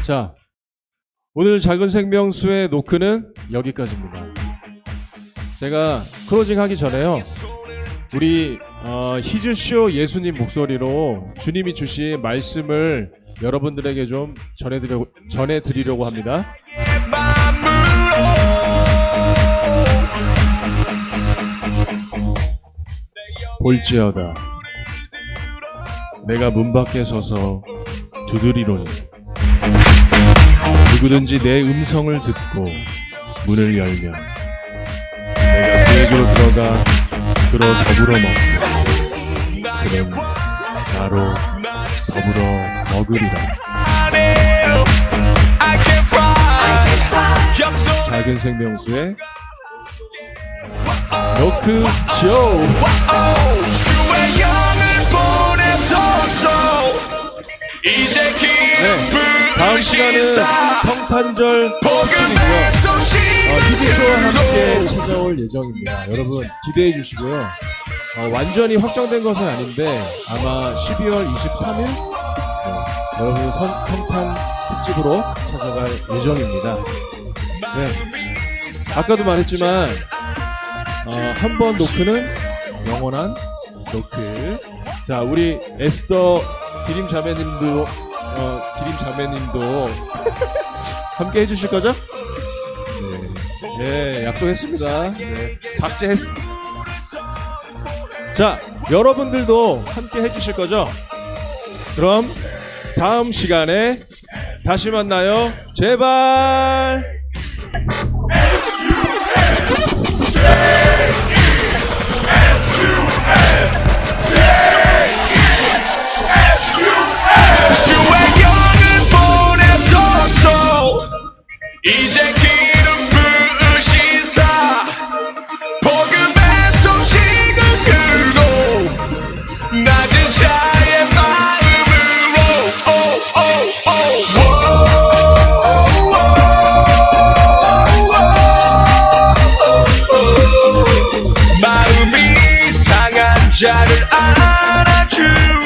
자, 오늘 작은 생명수의 노크는 여기까지입니다. 제가 클로징 하기 전에요. 우리 어, 히즈쇼 예수님 목소리로 주님이 주신 말씀을 여러분들에게 좀 전해드려, 전해드리려고 합니다. 볼지어다 내가 문 밖에 서서 두드리노니 누구든지 내 음성을 듣고 문을 열면 내가 그에게로 들어가 그로 더불어 먹고 그는 나로 더불어 먹으리라. 작은 생명수의 노크 쇼 네, 다음 시간은 복음의 특집이고요. 어, 히비쇼와 함께 찾아올 예정입니다. 여러분 기대해 주시고요. 어, 완전히 확정된 것은 아닌데 아마 12월 23일 네, 여러분 선, 성탄 특집으로 찾아갈 예정입니다. 네, 아까도 말했지만 어, 한 번 노크는 영원한 노크. 자, 우리 에스더 기림 자매님도 어, 기림 자매님도 함께 해주실 거죠? 네, 네 약속했습니다. 네, 박제했. 자, 여러분들도 함께 해주실 거죠? 그럼 다음 시간에 다시 만나요. 제발. shattered. I, I, I, I,